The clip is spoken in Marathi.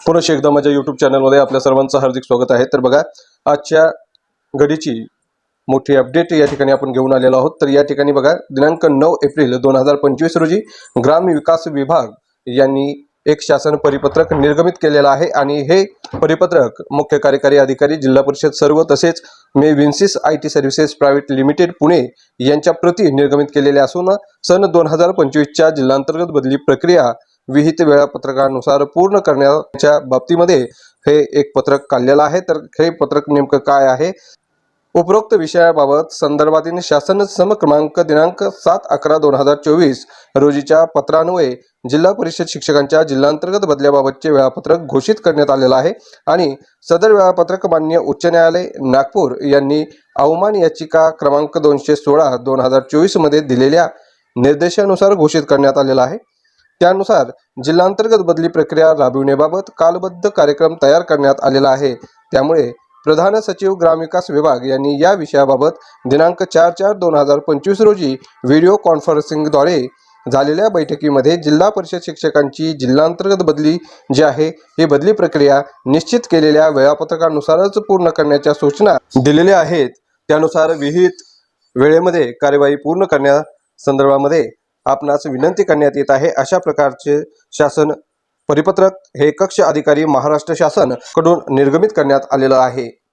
पुनश एकदा माझ्या यूट्यूब चॅनलमध्ये आपल्या सर्वांचं हार्दिक स्वागत आहे. तर बघा आजच्या घडीची मोठी अपडेट या ठिकाणी आपण घेऊन आलेलो आहोत. तर या ठिकाणी बघा दिनांक नऊ एप्रिल दोन हजार पंचवीस रोजी ग्राम विकास विभाग यांनी एक शासन परिपत्रक निर्गमित केलेलं आहे आणि हे परिपत्रक मुख्य कार्यकारी अधिकारी जिल्हा परिषद सर्व तसेच मे Vinsys I T services private limited Pune यांच्या प्रती निर्गमित केलेले असून सन दोन हजार पंचवीसच्या जिल्हांतर्गत बदली प्रक्रिया विहित वेळापत्रकानुसार पूर्ण करण्याच्या बाबतीमध्ये हे एक पत्रक काढलेलं आहे. तर हे पत्रक नेमकं काय आहे? उपरोक्त विषयाबाबत संदर्भातील शासन सम क्रमांक दिनांक सात अकरा दोन हजार चोवीस रोजीच्या पत्रान्वये जिल्हा परिषद शिक्षकांच्या जिल्हांतर्गत बदल्याबाबतचे वेळापत्रक घोषित करण्यात आलेलं आहे आणि सदर वेळापत्रक मान्य उच्च न्यायालय नागपूर यांनी अवमान याचिका क्रमांक दोनशे सोळा दोन हजार चोवीसमध्ये दिलेल्या निर्देशानुसार घोषित करण्यात आलेला आहे. त्यानुसार जिल्हांतर्गत बदली प्रक्रिया राबविण्याबाबत कालबद्ध कार्यक्रम तयार करण्यात आलेला आहे. त्यामुळे प्रधान सचिव ग्रामविकास विभाग यांनी या विषयाबाबत दिनांक चार चार दोन हजार पंचवीस रोजी व्हिडिओ कॉन्फरन्सिंगद्वारे झालेल्या बैठकीमध्ये जिल्हा परिषद शिक्षकांची जिल्हांतर्गत बदली जी आहे ही बदली प्रक्रिया निश्चित केलेल्या वेळापत्रकानुसारच पूर्ण करण्याच्या सूचना दिलेल्या आहेत. त्यानुसार विहित वेळेमध्ये कार्यवाही पूर्ण करण्या संदर्भामध्ये आपणास विनंती करण्यात येत आहे. अशा प्रकारचे शासन परिपत्रक हे कक्ष अधिकारी महाराष्ट्र शासनकडून निर्गमित करण्यात आलेलं आहे.